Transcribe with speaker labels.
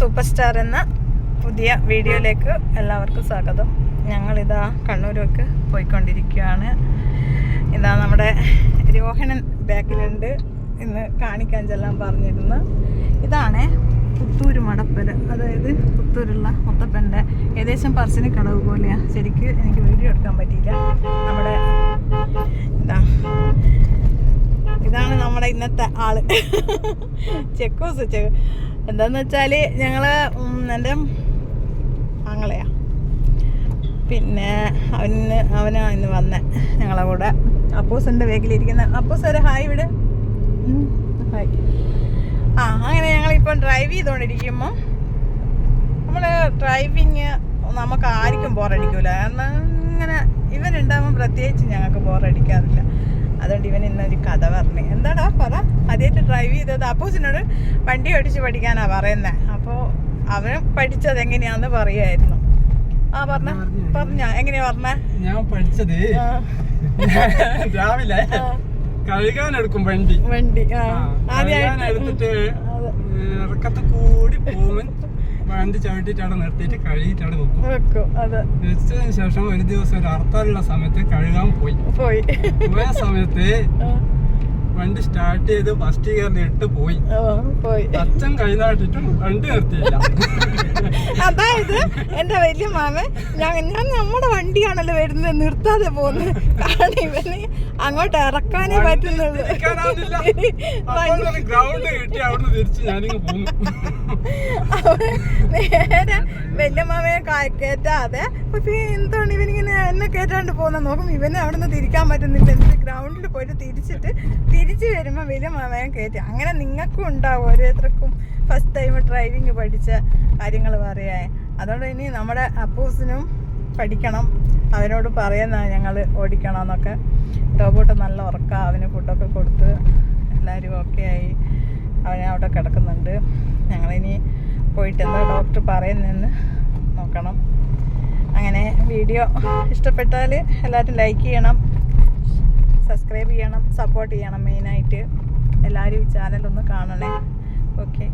Speaker 1: Super star എന്ന പുതിയ വീഡിയോയിലേക്ക് എല്ലാവർക്കും സ്വാഗതം. ഞങ്ങളിതാ കണ്ണൂരൊക്കെ പോയിക്കൊണ്ടിരിക്കുകയാണ്. ഇതാ നമ്മുടെ രോഹിണൻ ബാക്കിലുണ്ട് ഇന്ന് കാണിക്കാൻ ചെല്ലാൻ പറഞ്ഞിരുന്നു. ഇതാണ് പുത്തൂര് മടപ്പര്. അതായത് പുത്തൂരുള്ള മുത്തപ്പന്റെ ഏകദേശം പറശ്ശിനി കടവ് പോലെയാണ് ശരിക്കും എനിക്ക് വീഡിയോ എടുക്കാൻ പറ്റിയില്ല. നമ്മുടെ ഇന്നത്തെ ആൾ. ചെക്കോസ് ചെക്ക്. എന്താന്ന് വെച്ചാൽ ഞങ്ങൾ എന്റെ ആങ്ങളെയാ. പിന്നെ അവന് അവനാ ഇന്ന് വന്നേ ഞങ്ങളെ കൂടെ. അപ്പൂസിന്റെ വേഗിലിരിക്കുന്ന. അപ്പൂസ് ഒരു ഹായ് ഇവിടെ ഉം, ഹായ്. ആ അങ്ങനെ ഞങ്ങളിപ്പം ഡ്രൈവ് ചെയ്തുകൊണ്ടിരിക്കുമ്പോൾ നമ്മൾ ഡ്രൈവിങ് നമുക്ക് ആർക്കും ബോറടിക്കൂല കാരണം ഇങ്ങനെ ഇവരുണ്ടാകുമ്പോൾ പ്രത്യേകിച്ച് ഞങ്ങൾക്ക് ബോറടിക്കാറില്ല അതുകൊണ്ട് ഇവൻ ഇന്നൊരു കഥ പറഞ്ഞു. എന്താടാ പറ? ആദ്യമായിട്ട് ഡ്രൈവ് ചെയ്തത് അപ്പൂസിനോട് വണ്ടി ഓടിച്ച് പഠിക്കാനാ പറയുന്നത് അപ്പോൾ അവൻ പഠിച്ചത് എങ്ങനെയാന്ന് പറയായിരുന്നു. ആ പറഞ്ഞ. പറഞ്ഞ. എങ്ങനെയാ പറഞ്ഞ?
Speaker 2: ഞാൻ പഠിച്ചത് രാവിലെ കഴുകാൻ എടുക്കും വണ്ടി.
Speaker 1: വണ്ടി
Speaker 2: എടുത്തിട്ട്. ഇറക്കത്ത് കൂടി പോകും വണ്ടി ചവിട്ടിട്ട് അവിടെ നിർത്തിയിട്ട് കഴുകിയിട്ട് അവിടെ വെക്കും വെച്ചതിന് ശേഷം ഒരു ദിവസം ഒരു അർത്ഥമുള്ള സമയത്ത് കഴുകാൻ പോയി.
Speaker 1: പോയി.
Speaker 2: പോയ സമയത്ത് വണ്ടി സ്റ്റാർട്ട് ചെയ്ത് ഫസ്റ്റ് ഗിയറിൽ ഇട്ട് പോയി.
Speaker 1: പോയി.
Speaker 2: അച്ഛൻ കൈനാട്ടിട്ടും വണ്ടി നിർത്തിയില്ല.
Speaker 1: അതായത് എന്റെ വലിയ മാമൻ ഞാൻ ഞാൻ നമ്മുടെ വണ്ടിയാണല്ലോ വരുന്നത് നിർത്താതെ പോകുന്നത്. കാരണം ഇവന് അങ്ങോട്ട് ഇറക്കാനേ പറ്റുന്നുള്ളൂ.
Speaker 2: ഗ്രൗണ്ട് കിട്ടി അവിടുന്ന് തിരിച്ച് ഞാനിങ്ങ് പോന്നു.
Speaker 1: നേരെ വലിയ മാമയെ കയറ്റാതെ കേറ്റാതെ പക്ഷേ എന്താണ് ഇവനിങ്ങനെ എന്നെ കേറ്റാണ്ട് പോകുന്ന നോക്കും ഇവനെ അവിടെ നിന്ന് തിരിക്കാൻ പറ്റുന്നില്ല. എന്നിട്ട് ഗ്രൗണ്ടിൽ പോയിട്ട് തിരിച്ചിട്ട് തിരിച്ചു വരുമ്പോൾ വലിയ മാമയെ കയറ്റി. അങ്ങനെ നിങ്ങൾക്കും ഉണ്ടാവും ഓരോരുത്തർക്കും ഫസ്റ്റ് ടൈം ഡ്രൈവിംഗ് പഠിച്ച കാര്യങ്ങൾ പറയാൻ. അതുകൊണ്ട് ഇനി നമ്മുടെ അപ്പൂസിനും പഠിക്കണം. അവനോട് പറയുന്ന ഞങ്ങൾ ഓടിക്കണം എന്നൊക്കെ ടോബോട്ട് നല്ല ഉറക്കം. അവന് ഫുഡൊക്കെ കൊടുത്ത് എല്ലാവരും ഓക്കെ ആയി. അവൻ അവിടെ കിടക്കുന്നുണ്ട്. ഞങ്ങളിനി പോയിട്ട് എന്താ ഡോക്ടർ പറയുന്നതെന്ന് നോക്കണം. അങ്ങനെ വീഡിയോ ഇഷ്ടപ്പെട്ടാൽ എല്ലാവരും ലൈക്ക് ചെയ്യണം. സബ്സ്ക്രൈബ് ചെയ്യണം സപ്പോർട്ട് ചെയ്യണം മെയിനായിട്ട് എല്ലാവരും ഈ ചാനലൊന്ന് കാണണേ. ഓക്കെ